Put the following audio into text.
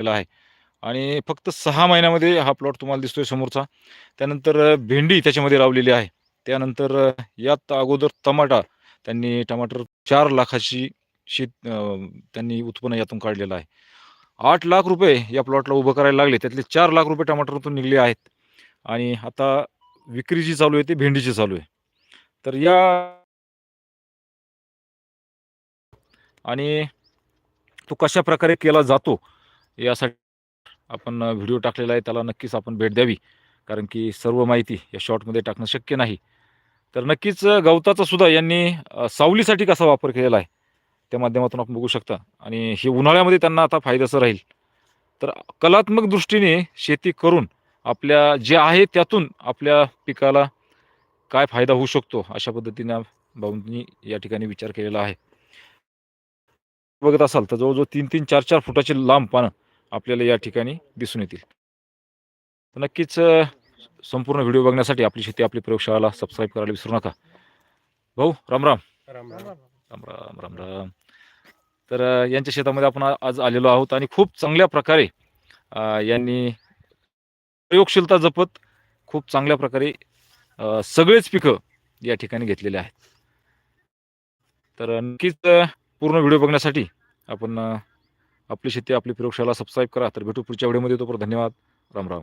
केला आहे. आणि फक्त सहा महिन्यामध्ये हा प्लॉट तुम्हाला दिसतोय समोरचा. त्यानंतर भेंडी त्याच्यामध्ये लावलेली आहे. त्यानंतर यात अगोदर टमाटा त्यांनी टमाटर चार लाखाची शेत त्यांनी उत्पन्न यातून काढलेलं आहे. आठ लाख रुपये या प्लॉटला उभं करायला लागले. त्यातले चार लाख रुपये टमाटरतून निघले आहेत. आणि आता विक्री जी चालू आहे ती भेंडीची चालू आहे. तर या आणि तो कशा प्रकारे केला जातो? यासाठी आपण व्हिडिओ टाकलेला आहे त्याला नक्कीच आपण भेट द्यावी. कारण की सर्व माहिती या शॉर्टमध्ये टाकणं शक्य नाही. तर नक्कीच गवताचा सुद्धा यांनी सावलीसाठी कसा वापर केलेला आहे त्या माध्यमातून आपण बघू शकता. आणि हे उन्हाळ्यामध्ये त्यांना आता फायद्याचं राहील. तर कलात्मक दृष्टीने शेती करून आपल्या जे आहे त्यातून आपल्या पिकाला काय फायदा होऊ शकतो अशा पद्धतीनं भाऊंनी या ठिकाणी विचार केलेला आहे. बघत असाल तर जवळजवळ तीन तीन चार चार फुटाची लांब पानं आपल्याला या ठिकाणी दिसून येतील. तर नक्कीच संपूर्ण व्हिडिओ बघण्यासाठी आपली शेती आपली प्रयोगशाळाला सबस्क्राईब करायला विसरू नका. भाऊ राम राम. राम राम. राम राम राम राम. तर यांच्या शेतामध्ये आपण आज आलेलो आहोत आणि खूप चांगल्या प्रकारे यांनी प्रयोगशीलता जपत खूप चांगल्या प्रकारे सगळेच पिकं या ठिकाणी घेतलेले आहेत. तर नक्कीच पूर्ण व्हिडिओ बघण्यासाठी आपण आपली शेती आपली प्रयोगशाला सबस्क्राईब करा. तर भेटू पुढच्या व्हिडिओमध्ये तोपर्यंत धन्यवाद. राम राम.